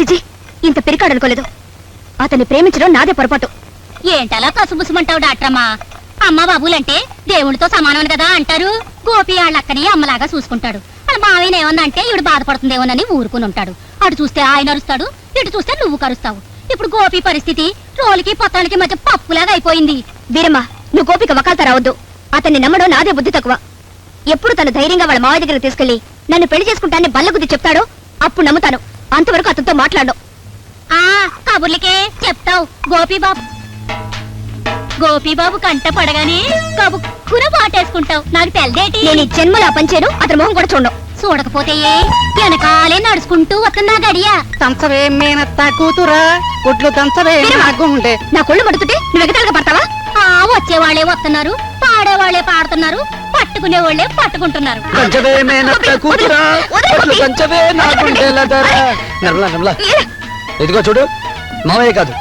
చిచి ఇంత పెరికాడనుకోలేదు. అతన్ని ప్రేమించడం నాదే పొరపాటు. ఏంటలా కసుబుసుమంటావు డాక్టరమ్మా? అమ్మ బాబులంటే దేవుడితో సమానం కదా అంటారు? గోపి వాళ్ళ అక్కని అమ్మలాగా చూసుకుంటాడు. వాళ్ళ మావయ్య ఏమన్నంటే ఇవిడు బాధపడుతుందేమోనని ఊరుకుని ఉంటాడు అటు చూస్తే ఆయన అరుస్తాడు ఇటు చూస్తే నువ్వు కరుస్తావు. ఇప్పుడు గోపి పరిస్థితి రోలికి పత్రానికి మధ్య పప్పులాగా అయిపోయింది. వీరమ్మ నువ్వు గోపిక వకాల్త రావద్దు. అతన్ని నమ్మడం నాదే బుద్ధి తక్కువ. ఎప్పుడు తను ధైర్యంగా వాళ్ళ మావయ్య దగ్గర తీసుకెళ్ళి నన్ను పెళ్ళి చేసుకుంటానని బల్లగుద్ది చెప్తాడో అప్పుడు నమ్ముతాను. అంతవరకు అతనితో మాట్లాడను. ఆ కబుర్లకే చెప్తావు. గోపి బాబు గోపి బాబు కంట పడగానే కబుక్కున పాటేసుకుంటావు. నాకు తెల్దేటి? నేను ఈ జన్మలో పంచాను అతని మొహం కూడా చూడను. చూడకపోతే ఏ? వెనకాలే నడుచుకుంటూ వస్తున్నా గడియా. తంచవే మేనత్త కూతురా గుడ్లు తంచవే! నా గుండె నా కొళ్ళు మడుతుంటే నువ్వు ఎగతాలుగా పడతావా? వచ్చేవాళ్ళే వస్తున్నారు పాడేవాళ్ళే పాడుతున్నారు పట్టుకునే వాళ్ళే పట్టుకుంటున్నారు ఇదిగో చూడు మామయ్య కాదు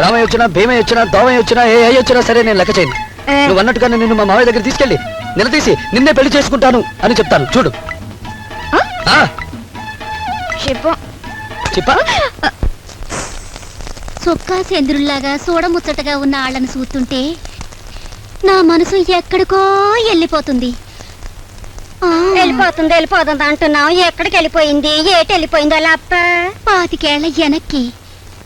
రామయ్య వచ్చినా భీమయ్య వచ్చినా దోమయ్య వచ్చినా ఏ అయ్య వచ్చినా సరే నేను లెక్క చేయను. నువ్వు అన్నట్టుగానే నిన్ను మా మామయ్య దగ్గర తీసుకెళ్ళి నిలదీసి నిన్నే పెళ్ళి చేసుకుంటాను అని చెప్తాను. చూడు. చెప్పు. సొక్కా చంద్రుల్లాగా చూడముచ్చటగా ఉన్న వాళ్ళని చూస్తుంటే నా మనసు ఎక్కడికో వెళ్ళిపోతుంది. ఆ, వెళ్ళిపోతుంది వెళ్ళిపోతుంది అంటున్నావు. ఎక్కడికి వెళ్ళిపోయింది? ఏటి వెళ్ళిపోయిందో లప్ప పాతికేళ్ళ వెనక్కి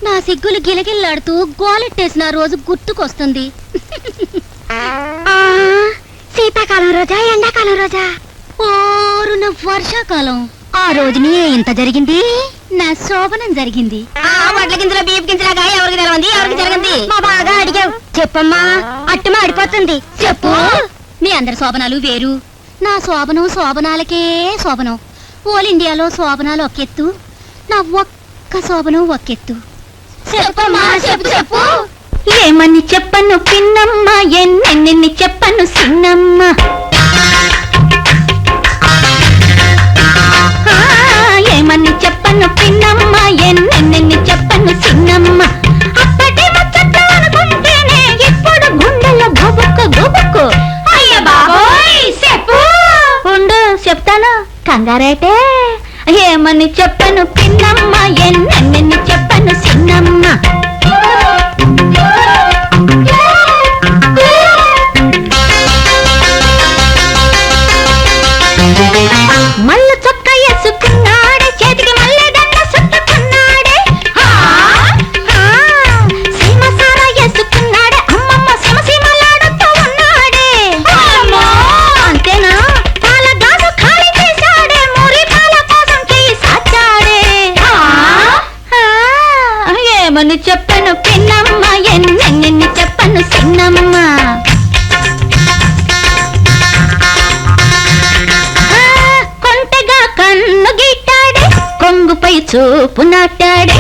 నా సిగ్గులు గిలగిల్లాడుతూ గోలెట్టేసిన రోజు గుర్తుకొస్తుంది. శీతాకాలం రోజా ఎండాకాలం రోజా? ఓరున వర్షాకాలం. ఆ రోజుని ఇంత జరిగింది? నా శోభనం జరిగింది. వడ్ల గింజల బీపు గింజలాగా ఎవరికి తెలవంది? ఎవరికి జరిగింది? మా బాగా అడిగావు. చెప్పమ్మా అట్టు మాడిపోతుంది చెప్పు. మీ అందరి శోభనాలు వేరు. నా శోభనం శోభనాలకే శోభనం. ఓల్ ఇండియాలో శోభనాలు ఒకెత్తు. నా ఒక్క శోభనం ఒకెత్తు. చెప్పమ్మా చెప్పు చెప్పు. ఏమని చెప్పను పిన్నమ్మ? ఎన్నెన్ని చెప్పను బంగారేటే. ఏమని చెప్పను పిన్నమ్మ ఎన్నెన్నని చెప్పను సిన్నమ్మ చూపు నాటాడే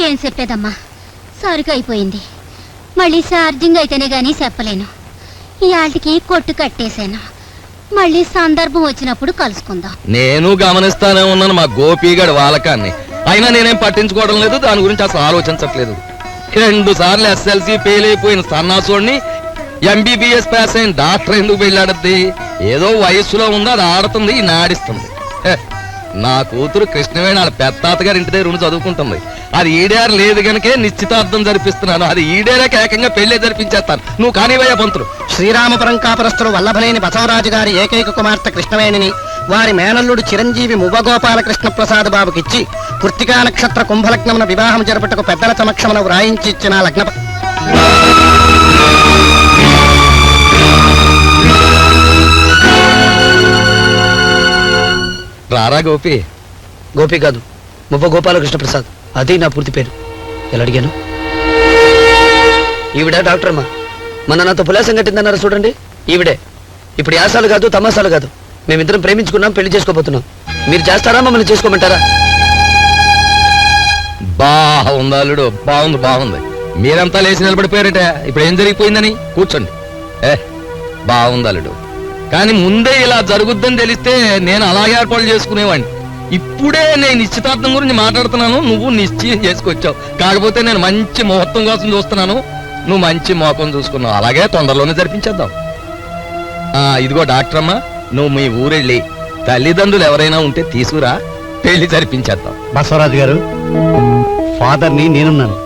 ఏం చెప్పేదమ్మా? సరుకు అయిపోయింది. మళ్ళీ ఛార్జింగ్ అయితేనే గానీ చెప్పలేను. ఇవాళకి కొట్టు కట్టేశాను. మళ్ళీ సందర్భం వచ్చినప్పుడు కలుసుకుందాం. నేను గమనిస్తానే ఉన్నాను మా గోపీగడ్ వాలకాన్ని. అయినా నేనేం పట్టించుకోవడం లేదు దాని గురించి అసలు ఆలోచించట్లేదు. రెండు సార్లు ఎస్ఎల్సి ఫెయిల్ అయిపోయిన సన్నాసోడిని ఎంబీబీఎస్ పాస్ అయిన డాక్టర్ ఎందుకు వెళ్ళాడద్ది? ఏదో వయస్సులో ఉందో అది ఆడుతుంది నాడిస్తుంది. నా కూతురు కృష్ణవేణాల పెత్తాత గారి ఇంటి దగ్గర ఉండి చదువుకుంటుంది. అది ఈడేర లేదు గనకే నిశ్చితార్థం జరిపిస్తున్నాను. అది ఈడేరాక ఏకంగా పెళ్ళి జరిపించేస్తాను. నువ్వు కానివయ్య పంతులు. శ్రీరామపురం కాపురస్తుడు వల్లభనేని బసవరాజు గారి ఏకైక కుమార్తె కృష్ణవేణిని వారి మేనల్లుడు చిరంజీవి మువ్వగోపాల కృష్ణ ప్రసాద్ బాబుకిచ్చి కృత్తికా నక్షత్ర కుంభలగ్నమున వివాహం జరుపుటకు పెద్దల సమక్షమున వ్రాయించి ఇచ్చిన లగ్న రారా గోపి? గోపి కాదు. మువ్వ గోపాలకృష్ణ ప్రసాద్. అది నా పూర్తి పేరు. ఎలా అడిగాను? ఈవిడ డాక్టర్ అమ్మా. మన నాతో పులాసం కట్టిందన్నారు చూడండి. ఈవిడే. ఇప్పుడు యాసాలు కాదు తమాసాలు కాదు. మేమిద్దరం ప్రేమించుకున్నాం పెళ్ళి చేసుకోబోతున్నాం. మీరు చేస్తారా మమ్మల్ని చేసుకోమంటారా? బాగుంది అల్లుడు బాగుంది బాగుంది. మీరంతా లేచి నిలబడిపోయారట ఇప్పుడు ఏం జరిగిపోయిందని? కూర్చోండి. ఏ బాగుంది అల్లుడు. కానీ ముందే ఇలా జరుగుద్దని తెలిస్తే నేను అలాగే ఏర్పాటు చేసుకునేవాడిని. ఇప్పుడే నేను నిశ్చితార్థం గురించి మాట్లాడుతున్నాను నువ్వు నిశ్చయం చేసుకొచ్చావు. కాకపోతే నేను మంచి ముహూర్తం కోసం చూస్తున్నాను నువ్వు మంచి మోకం చూసుకున్నావు. అలాగే తొందరలోనే జరిపించేద్దాం. ఇదిగో డాక్టర్ అమ్మా నువ్వు మీ ఊరెళ్ళి తల్లిదండ్రులు ఎవరైనా ఉంటే తీసుకురా పెళ్ళి జరిపించేద్దాం. బసవరాజు గారు ఫాదర్ని నేనున్నాను.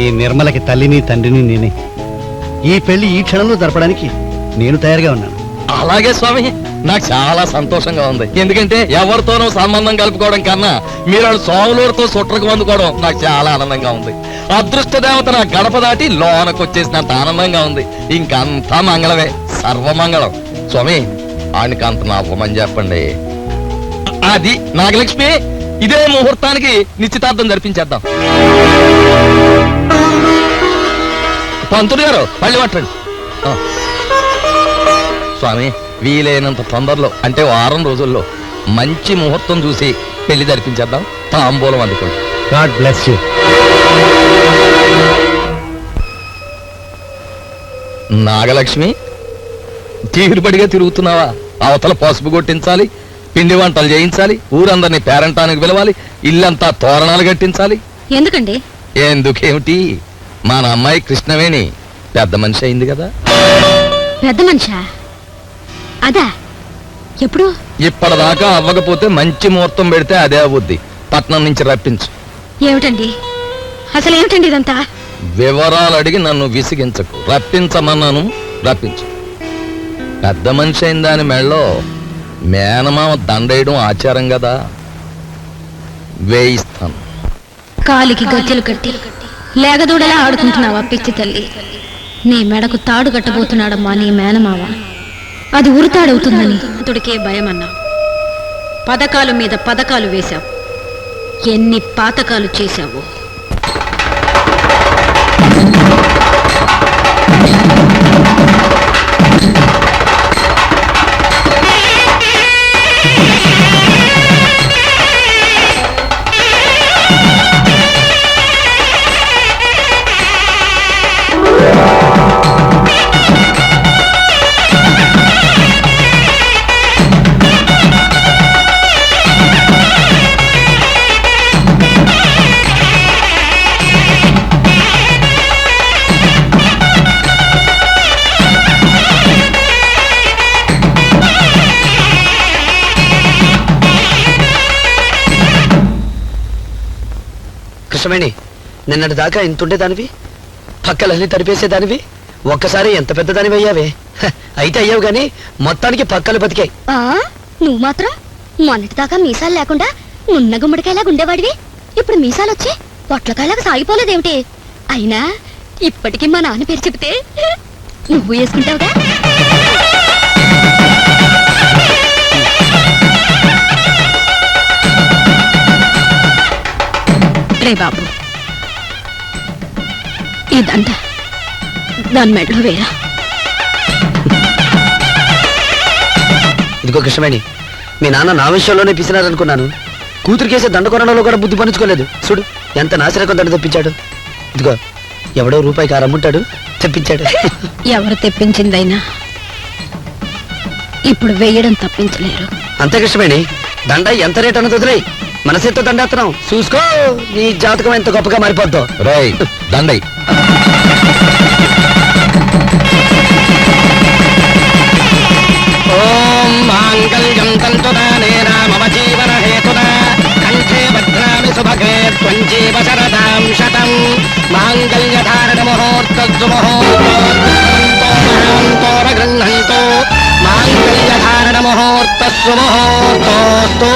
ఈ నిర్మలకి తల్లిని తండ్రిని నేనే. ఈ పెళ్ళి ఈ క్షణంలో జరపడానికి నేను తయారుగా ఉన్నాను. అలాగే స్వామి నాకు చాలా సంతోషంగా ఉంది. ఎందుకంటే ఎవరితోనో సంబంధం కలుపుకోవడం కన్నా మీరు ఆడు సోములూరుతో సుట్రకు అందుకోవడం నాకు చాలా ఆనందంగా ఉంది. అదృష్ట దేవత నా గడప దాటి లోనకు వచ్చేసినంత ఆనందంగా ఉంది. ఇంకంతా మంగళమే సర్వమంగళం. స్వామి ఆయనకి అంత నవ్వమని చెప్పండి. అది నాగలక్ష్మి ఇదే ముహూర్తానికి నిశ్చితార్థం జరిపించేద్దాం. పంతులు గారు మళ్ళీ పట్టండి. స్వామి వీలైనంత తొందరలో అంటే వారం రోజుల్లో మంచి ముహూర్తం చూసి పెళ్ళి జరిపించేద్దాం. తాంబూలం అందుకోండి. God bless you. నాగలక్ష్మి తీరుబడిగా తిరుగుతున్నావా? అవతల పసుపు కొట్టించాలి పిండి వంటలు చేయించాలి ఊరందరినీ పేరంటానికి పిలవాలి ఇల్లంతా తోరణాలు కట్టించాలి. ఎందుకండి? ఎందుకేమిటి? మన అమ్మాయి కృష్ణవేణి పెద్ద మనిషి అయింది కదా. పెద్ద మనిషా? అదా? ఎప్పుడు? ఇప్పటిదాకా అవ్వకపోతే మంచి ముహూర్తం పెడితే అదే అవుద్ది. పట్నం నుంచి రప్పించు. ఏమిటండి? అసలు ఏమిటండి ఇదంతా? వివరాలు అడిగి నన్ను విసిగించకు. రప్పించమన్నాను రప్పించు. పెద్ద మనిషి అయిన దాని మెళ్ళో మేనమామ దండేయడం ఆచారం కదా. వేయిస్తాను. కాలికి గజ్జలు కట్టి. లేగదూడలా ఆడుకుంటున్నావా పిచ్చి తల్లి? నీ మెడకు తాడు కట్టబోతున్నాడమ్మా నీ మేనమావ. అది ఉరితాడవుతుందని. అతడికే భయమన్నా. పథకాలు మీద పథకాలు వేశావు. ఎన్ని పాతకాలు చేశావు? కృష్ణవేణి నిన్నటి దాకా ఇంతుండే దానివి? పక్కలన్నీ తడిపేసేదానివి ఒక్కసారి ఎంత పెద్ద దానివి అయ్యావే? హ, అయితే అయ్యావు గాని మొత్తానికి పక్కలు బతికాయి. ఆ నువ్వు మాత్రం మొన్నటిదాకా మీసాలు లేకుండా నున్న గుమ్మడికాయలా ఉండేవాడివి. ఇప్పుడు మీసాలు వచ్చి పొట్లకాయలాగా సాగిపోలేదేమిటి? అయినా ఇప్పటికీ మా నాన్న పేరు చెబితే నువ్వు వేసుకుంటావుగా? రే బాబు. ఇదంట దాని మెడలో వేరా. ఇదిగో కృష్ణవేణి మీ నాన్న నా విషయంలోనే పిసినారనుకున్నాను. కూతురికేసే దండకొరణలో కూడా బుద్ధి పంచుకోలేదు. చూడు ఎంత నాసిరకం దండ తెప్పించాడు. ఇదిగో ఎవడో రూపాయికి ఆరమ్ముంటాడు తెప్పించాడు. ఎవరు తెప్పించిందైనా ఇప్పుడు వేయడం తప్పించలేరు. అంతే కృష్ణవేణి దండ ఎంత రేట్ అన్నది వదిలేయ్. మనసెత్తో దండేస్తున్నాం చూసుకో నీ జాతకం ఎంత గొప్పగా మారిపోద్దో. రేయ్ దండై. ఓం మాంగళ్యం తంతుదానేన మమ జీవన హేతునా కంఠే భద్రామి సుభగే త్వంజీవ శరదాం శతం. మాంగళ్య ధారణ ముహూర్తస్సు ముహూర్తో గృహంతో మాంగళ్య ధారణ ముహూర్తస్సు ముహూర్తోస్తు.